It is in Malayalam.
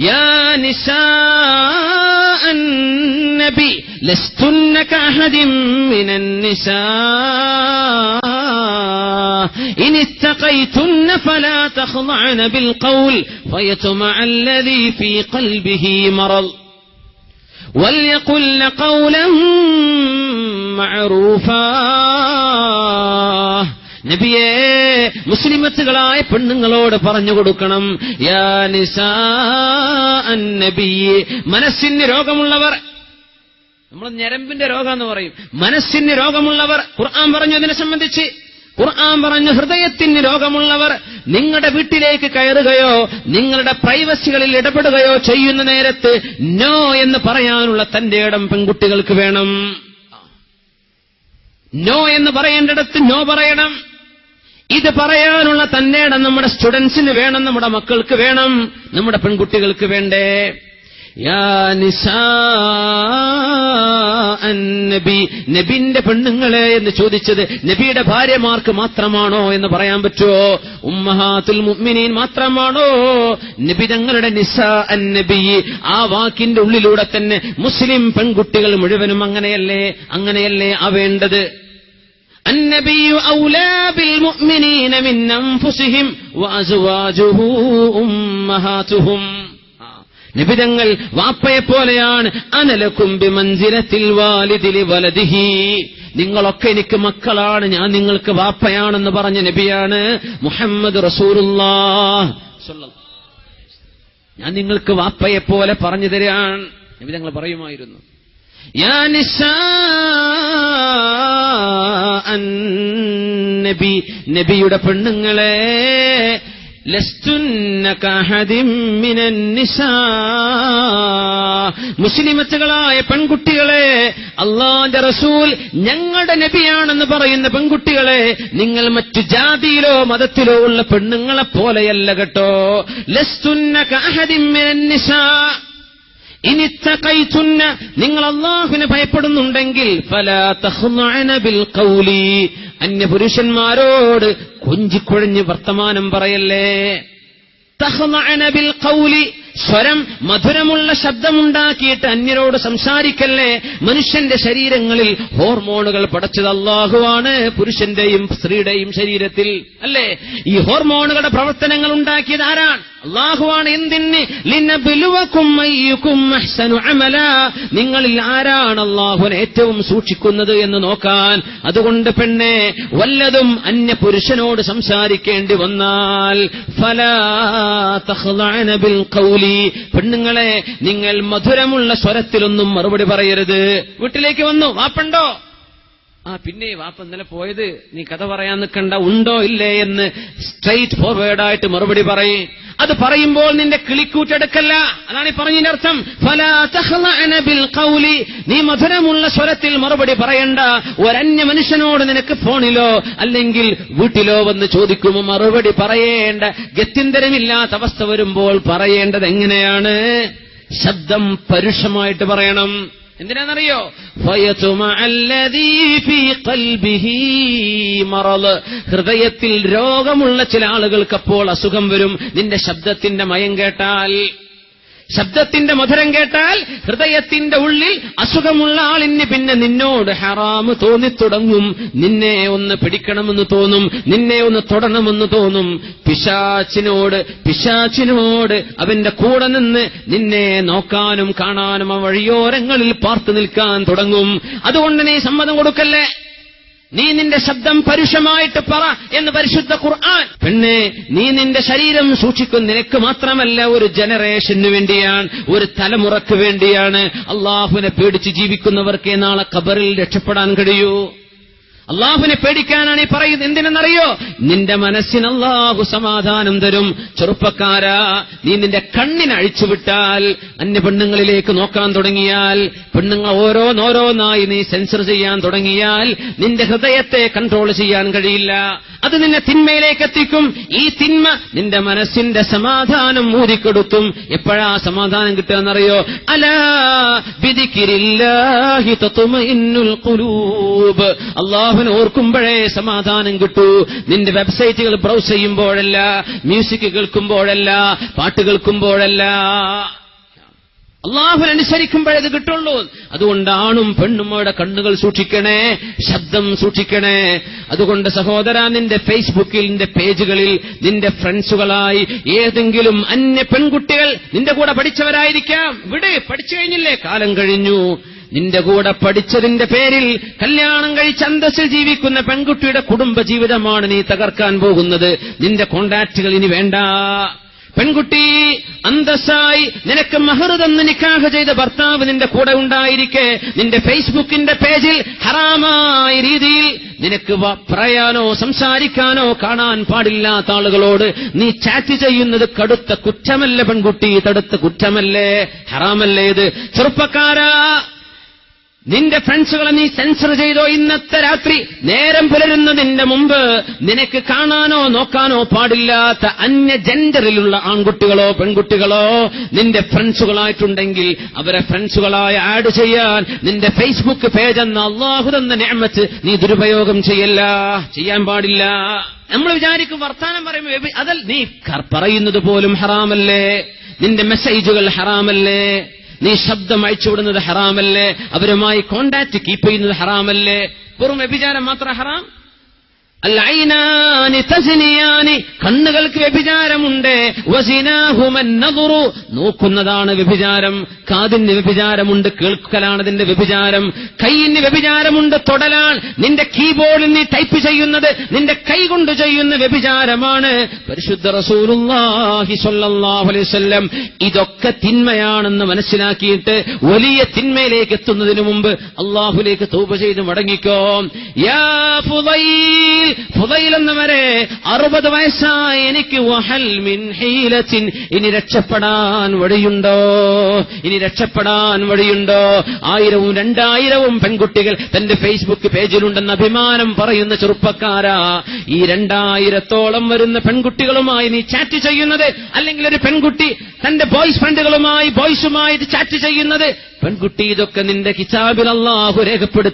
യാ نساء النبي لستن كأحد من النساء. إن اتقيتن فلا تخضعن بالقول فيطمع الذي في قلبه مرض. وليقل قولا معروفا. നബിയേ മുസ്ലിമത്തുകളായ പെണ്ണുങ്ങളോട് പറഞ്ഞു കൊടുക്കണം. യാ നിസാ നബിയെ മനസ്സിന് രോഗമുള്ളവർ നമ്മൾ ഞരമ്പിന്റെ രോഗം എന്ന് പറയും. മനസ്സിന് രോഗമുള്ളവർ ഖുർആൻ പറഞ്ഞു അതിനെ സംബന്ധിച്ച്. ഖുർആൻ പറഞ്ഞു ഹൃദയത്തിന് രോഗമുള്ളവർ നിങ്ങളുടെ വീട്ടിലേക്ക് കയറുകയോ നിങ്ങളുടെ പ്രൈവസികളിൽ ഇടപെടുകയോ ചെയ്യുന്ന നേരത്ത് നോ എന്ന് പറയാനുള്ള തന്റെ ഇടം പെൺകുട്ടികൾക്ക് വേണം. നോ എന്ന് പറയേണ്ടിടത്ത് നോ പറയണം. ഇത് പറയാനുള്ള തന്നേടം നമ്മുടെ സ്റ്റുഡൻസിന് വേണം നമ്മുടെ മക്കൾക്ക് വേണം നമ്മുടെ പെൺകുട്ടികൾക്ക് വേണ്ടേ? നബി നബിന്റെ പെണ്ണുങ്ങളെ എന്ന് ചോദിച്ചത് നബിയുടെ ഭാര്യമാർക്ക് മാത്രമാണോ എന്ന് പറയാൻ പറ്റുമോ? ഉമ്മഹാത്തുൽ മുഅ്മിനീൻ മാത്രമാണോ? നബി തങ്ങളുടെ നിസാ അൻ നബി ആ വാക്കിന്റെ ഉള്ളിലൂടെ തന്നെ മുസ്ലിം പെൺകുട്ടികൾ മുഴുവനും അങ്ങനെയല്ലേ അങ്ങനെയല്ലേ ആവേണ്ടത് النبي أولى بالمؤمنين من أنفسهم وأزواجه أمهاتهم നിബിതങ്ങൾ വാപ്പയെ പോലെയാണ് അനലക്കും ബിമൻസിലത്തിൽ വാലിദിലി വലതിഹി നിങ്ങളൊക്കെ എനിക്ക് മക്കളാണ് ഞാൻ നിങ്ങൾക്ക് വാപ്പയാണെന്ന് പറഞ്ഞ നബിയാണ് മുഹമ്മദ് റസൂറുല്ലാ ഞാൻ നിങ്ങൾക്ക് വാപ്പയെ പോലെ പറഞ്ഞു തരാൻ നബി തങ്ങൾ പറയുമായിരുന്നു യാ നിസാ നബി നബിയുടെ പെണ്ണുങ്ങളെ മുസ്ലിമത്തുകളായ പെൺകുട്ടികളെ അള്ളാന്റെ റസൂൽ ഞങ്ങളുടെ നബിയാണെന്ന് പറയുന്ന പെൺകുട്ടികളെ നിങ്ങൾ മറ്റു ജാതിയിലോ മതത്തിലോ ഉള്ള പെണ്ണുങ്ങളെ പോലെയല്ല കേട്ടോ. ലസ്തുന്ന ഇനിത്തകൈത്തുന്ന നിങ്ങൾ അള്ളാഹുവിനെ ഭയപ്പെടുന്നുണ്ടെങ്കിൽ അന്യപുരുഷന്മാരോട് കൊഞ്ചിക്കൊഴഞ്ഞ് വർത്തമാനം പറയല്ലേ? സ്വരം മധുരമുള്ള ശബ്ദമുണ്ടാക്കിയിട്ട് അന്യരോട് സംസാരിക്കല്ലേ? മനുഷ്യന്റെ ശരീരങ്ങളിൽ ഹോർമോണുകൾ പടച്ചത് അള്ളാഹുവാണ് പുരുഷന്റെയും സ്ത്രീയുടെയും ശരീരത്തിൽ. അല്ലേ? ഈ ഹോർമോണുകളുടെ പ്രവർത്തനങ്ങൾ ഉണ്ടാക്കിയത് ആരാണ്? അള്ളാഹുവാണ് എന്തിന്? നിങ്ങളിൽ ആരാണ് അള്ളാഹുവിനെ ഏറ്റവും സൂക്ഷിക്കുന്നത് എന്ന് നോക്കാൻ? അതുകൊണ്ട് പെണ്ണെ വല്ലതും അന്യ പുരുഷനോട് സംസാരിക്കേണ്ടി വന്നാൽ പെണ്ണുങ്ങളെ നിങ്ങൾ മധുരമുള്ള സ്വരത്തിലൊന്നും മറുപടി പറയരുത്. വീട്ടിലേക്ക് വന്നു വാപ്പണ്ടോ? ആ പിന്നെ വാപ്പ ഇന്നലെ പോയത് നീ കഥ പറയാൻ നിൽക്കണ്ട ഉണ്ടോ ഇല്ലേ എന്ന് സ്ട്രൈറ്റ് ഫോർവേഡായിട്ട് മറുപടി പറയും. അത് പറയുമ്പോൾ നിന്റെ കിളിക്കൂറ്റെടുക്കല്ല. അതാണ് ഈ പറഞ്ഞതിന്റെ അർത്ഥം. ഖൗലി. നീ മധുരമുള്ള സ്വരത്തിൽ മറുപടി പറയണ്ട. ഒരന്യ മനുഷ്യനോട് നിനക്ക് ഫോണിലോ അല്ലെങ്കിൽ വീട്ടിലോ വന്ന് ചോദിക്കുമ്പോൾ മറുപടി പറയേണ്ട. ഗത്യന്തരമില്ലാത്ത അവസ്ഥ വരുമ്പോൾ പറയേണ്ടത് എങ്ങനെയാണ്? ശബ്ദം പരുഷമായിട്ട് പറയണം. എന്തിനാണെന്നറിയോ? ഹൃദയത്തിൽ രോഗമുള്ള ചില ആളുകൾക്ക് അപ്പോൾ അസുഖം വരും. നിന്റെ ശബ്ദത്തിന്റെ മയം കേട്ടാൽ ശബ്ദത്തിന്റെ മധുരം കേട്ടാൽ ഹൃദയത്തിന്റെ ഉള്ളിൽ അസുഖമുള്ള ആളിന് പിന്നെ നിന്നോട് ഹറാമ് തോന്നിത്തുടങ്ങും. നിന്നെ ഒന്ന് പിടിക്കണമെന്ന് തോന്നും നിന്നെ ഒന്ന് തൊടണമെന്ന് തോന്നും. പിശാച്ചിനോട് പിശാച്ചിനോട് അവന്റെ കൂടെ നിന്ന് നിന്നെ നോക്കാനും കാണാനും ആ വഴിയോരങ്ങളിൽ പാർത്തു നിൽക്കാൻ തുടങ്ങും. അതുകൊണ്ട് നീ സമ്മതം കൊടുക്കല്ലേ? നീ നിന്റെ ശബ്ദം പരുഷമായിട്ട് പറ എന്ന് പരിശുദ്ധ ഖുർആൻ. പെണ്ണെ നീ നിന്റെ ശരീരം സൂക്ഷിക്കും. നിനക്ക് മാത്രമല്ല ഒരു ജനറേഷന് വേണ്ടിയാണ് ഒരു തലമുറയ്ക്ക് വേണ്ടിയാണ്. അള്ളാഹുവിനെ പേടിച്ച് ജീവിക്കുന്നവർക്കേ നാളെ ഖബറിൽ രക്ഷപ്പെടാൻ കഴിയൂ. അള്ളാഹുവിനെ പേടിക്കാനാണ് ഈ പറയുന്നത്. എന്തിനെന്നറിയോ? നിന്റെ മനസ്സിന് അള്ളാഹു സമാധാനം തരും. ചെറുപ്പക്കാരാ നീ നിന്റെ കണ്ണിന് അഴിച്ചുവിട്ടാൽ അന്യ പെണ്ണുങ്ങളിലേക്ക് നോക്കാൻ തുടങ്ങിയാൽ പെണ്ണുങ്ങൾ ഓരോന്നോരോന്നായി നീ സെൻസർ ചെയ്യാൻ തുടങ്ങിയാൽ നിന്റെ ഹൃദയത്തെ കൺട്രോൾ ചെയ്യാൻ കഴിയില്ല. അത് നിന്നെ തിന്മയിലേക്ക് എത്തിക്കും ഈ തിന്മ നിന്റെ മനസ്സിന്റെ സമാധാനം മൂരിക്കൊടുത്തും എപ്പോഴാ സമാധാനം കിട്ടുകയെന്നറിയോ? അലാ ബിദിക്കിരില്ലാഹി തത്മഇന്നുൽ ഖുലൂബ്. അള്ളാഹുവിനെ ഓർക്കുമ്പോഴേ സമാധാനം കിട്ടൂ. നിന്റെ വെബ്സൈറ്റുകൾ ബ്രൗസ് ചെയ്യുമ്പോഴല്ല മ്യൂസിക് കേൾക്കുമ്പോഴല്ല പാട്ട് കേൾക്കുമ്പോഴല്ല. അള്ളാഹുനനുസരിക്കുമ്പോഴേ ഇത് കിട്ടുള്ളൂ. അതുകൊണ്ട് ആണും പെണ്ണും അവിടെ കണ്ണുകൾ സൂക്ഷിക്കണേ ശബ്ദം സൂക്ഷിക്കണേ. അതുകൊണ്ട് സഹോദര നിന്റെ ഫേസ്ബുക്കിൽ നിന്റെ പേജുകളിൽ നിന്റെ ഫ്രണ്ട്സുകളായി ഏതെങ്കിലും അന്യ പെൺകുട്ടികൾ നിന്റെ കൂടെ പഠിച്ചവരായിരിക്കാം. ഇവിടെ പഠിച്ചു കഴിഞ്ഞില്ലേ? കാലം കഴിഞ്ഞു. നിന്റെ കൂടെ പഠിച്ചതിന്റെ പേരിൽ കല്യാണം കഴിച്ച് അന്തസ്സിൽ ജീവിക്കുന്ന പെൺകുട്ടിയുടെ കുടുംബ ജീവിതമാണ് നീ തകർക്കാൻ പോകുന്നത്. നിന്റെ കോണ്ടാക്റ്റുകൾ ഇനി വേണ്ട. പെൺകുട്ടി അന്തസ്സായി നിനക്ക് മഹർ തന്ന് നിക്കാഹ് ചെയ്ത ഭർത്താവ് നിന്റെ കൂടെ ഉണ്ടായിരിക്കെ. നിന്റെ ഫേസ്ബുക്കിന്റെ പേജിൽ ഹറാമായ രീതിയിൽ നിനക്ക് പറയാനോ സംസാരിക്കാനോ കാണാൻ പാടില്ലാത്ത ആളുകളോട് നീ ചാറ്റ് ചെയ്യുന്നത് കടുത്ത കുറ്റമല്ലേ പെൺകുട്ടി? തടുത്ത കുറ്റമല്ലേ? ഹറാമല്ലേ ഇത്? ചെറുപ്പക്കാരാ നിന്റെ ഫ്രണ്ട്സുകളെ നീ സെൻസർ ചെയ്തോ ഇന്നത്തെ രാത്രി? നേരം പുലരുന്നതിന്റെ മുമ്പ് നിനക്ക് കാണാനോ നോക്കാനോ പാടില്ലാത്ത അന്യ ജെൻഡറിലുള്ള ആൺകുട്ടികളോ പെൺകുട്ടികളോ നിന്റെ ഫ്രണ്ട്സുകളായിട്ടുണ്ടെങ്കിൽ അവരെ ഫ്രണ്ട്സുകളായി ആഡ് ചെയ്യാൻ നിന്റെ ഫേസ്ബുക്ക് പേജ് എന്ന അള്ളാഹു തന്ന ഞാമത്ത് നീ ദുരുപയോഗം ചെയ്യല്ല. ചെയ്യാൻ പാടില്ല. നമ്മൾ വിചാരിക്കും വർത്താനം പറയുമ്പോൾ അതൽ നീ പറയുന്നത് പോലും ഹറാമല്ലേ? നിന്റെ മെസ്സേജുകൾ ഹറാമല്ലേ? നീ ശബ്ദം അയച്ചുവിടുന്നത് ഹറാമല്ലേ? അവരുമായി കോണ്ടാക്ട് കീപ്പ് ചെയ്യുന്നത് ഹറാമല്ലേ? വെറും വ്യഭിചാരം മാത്രം ഹറാം. കണ്ണുകൾക്ക് വ്യഭിചാരമുണ്ട്. നോക്കുന്നതാണ് വ്യഭിചാരം. കാതിന് വ്യഭിചാരമുണ്ട് കേൾക്കലാണ് അതിന്റെ വ്യഭിചാരം. കൈയിന് വ്യഭിചാരമുണ്ട് തൊടലാൻ നിന്റെ കീബോർഡിൽ നീ ടൈപ്പ് ചെയ്യുന്നത് നിന്റെ കൈ കൊണ്ട് ചെയ്യുന്ന വ്യഭിചാരമാണ്. പരിശുദ്ധ വസല്ലം ഇതൊക്കെ തിന്മയാണെന്ന് മനസ്സിലാക്കിയിട്ട് വലിയ തിന്മയിലേക്ക് എത്തുന്നതിന് മുമ്പ് അള്ളാഹുലേക്ക് തൗബ ചെയ്ത് മടങ്ങിക്കോ. യാ ഫുദൈൽ ഫുദൈൽ എന്നവരെ അറുപത് വയസ്സായി എനിക്ക് ഇനി രക്ഷപ്പെടാൻ വഴിയുണ്ടോ? ഇനി രക്ഷപ്പെടാൻ വഴിയുണ്ടോ? ആയിരവും രണ്ടായിരവും പെൺകുട്ടികൾ തന്റെ ഫേസ്ബുക്ക് പേജിലുണ്ടെന്ന് അഭിമാനം പറയുന്ന ചെറുപ്പക്കാരാ. ഈ രണ്ടായിരത്തോളം വരുന്ന പെൺകുട്ടികളുമായി നീ ചാറ്റ് ചെയ്യുന്നത് അല്ലെങ്കിൽ ഒരു പെൺകുട്ടി തന്റെ ബോയ്സ് ഫ്രണ്ടുകളുമായി ബോയ്സുമായി ചാറ്റ് ചെയ്യുന്നത്? പെൺകുട്ടി ഇതൊക്കെ നിന്റെ കിതാബിൽ രേഖപ്പെടുത്തി